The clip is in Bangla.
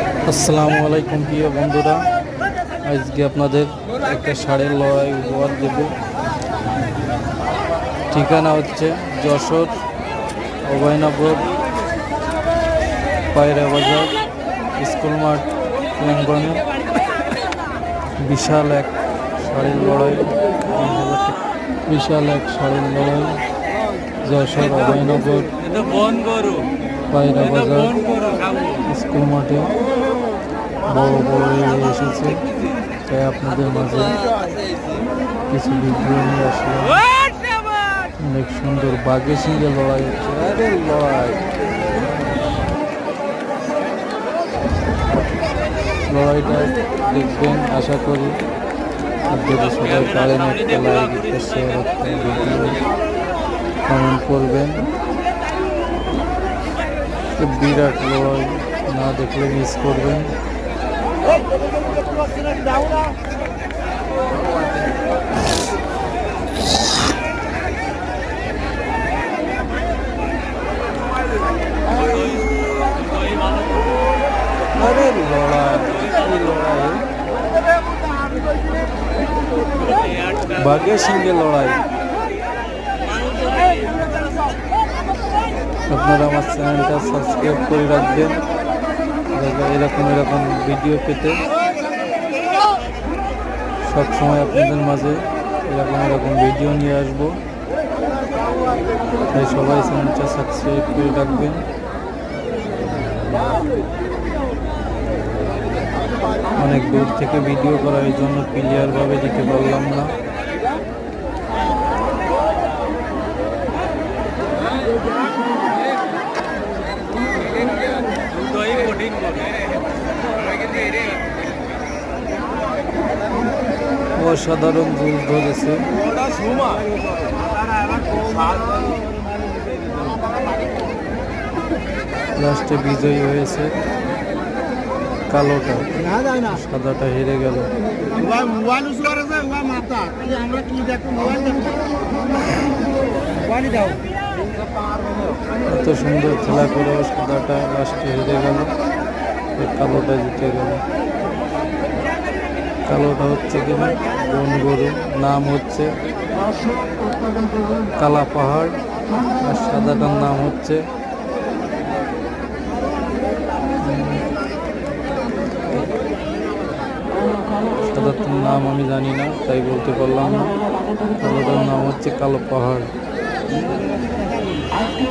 আসসালামু আলাইকুম প্রিয় বন্ধুরা। আজকে আপনাদের একটা ষাঁড়ের লড়াই উপহার দেব। ঠিকানা হচ্ছে যশোর, অভয়নগর, পায়রা বাজার, স্কুল মাঠ, প্রাঙ্গণে। বিশাল এক ষাঁড়ের লড়াই। বিশাল এক ষাঁড়ের লড়াই। যশোর, অভয়নগর। পায়রা বাজার, স্কুল মাঠে বড় বড় এসেছে। তাই আপনাদের মাঝে কিছু ভিডিও নিয়ে আসলাম। অনেক সুন্দর বাঘের সঙ্গে লড়াই হচ্ছে। লড়াই। লড়াইটা দেখবেন, আশা করি আপনারা সবাই পারেন একটা লাইক করবেন। বিরাট লড়াই না দেখলে মিস করবেন। আরে লড়াই লড়াই বাঘের সঙ্গে লড়াই। আপনারা আমার চ্যানেলটা সাবস্ক্রাইব করে রাখবেন। এরকম এরকম ভিডিও পেতে সবসময় আপনাদের মাঝে এরকম এরকম ভিডিও নিয়ে আসব। তাই সবাই চ্যানেলটা সাবস্ক্রাইব করে রাখবেন। অনেক দূর থেকে ভিডিও করা এই জন্য ক্লিয়ারভাবে দিতে পারলাম না। দুটোই কঠিন অসাধারণ জুল ধরেছে। লাস্টে বিজয়ী হয়েছে। কালোটা। সাদাটা হেরে গেল। মোবাইল আমরা কি দেখো মোবাইল দেখো। মোবাইল দাও। এত সুন্দর খেলা করে সাদাটা লাস্টে হেরে গেল। কালোটা জিতে গেল। কালোটা হচ্ছে কিনা? বন গরু। নাম হচ্ছে কালা পাহাড়। আর সাদাটার নাম হচ্ছে সাদাটার নাম আমি জানি না, তাই বলতে পারলাম না। কালোটার নাম হচ্ছে কালো পাহাড়। আজকে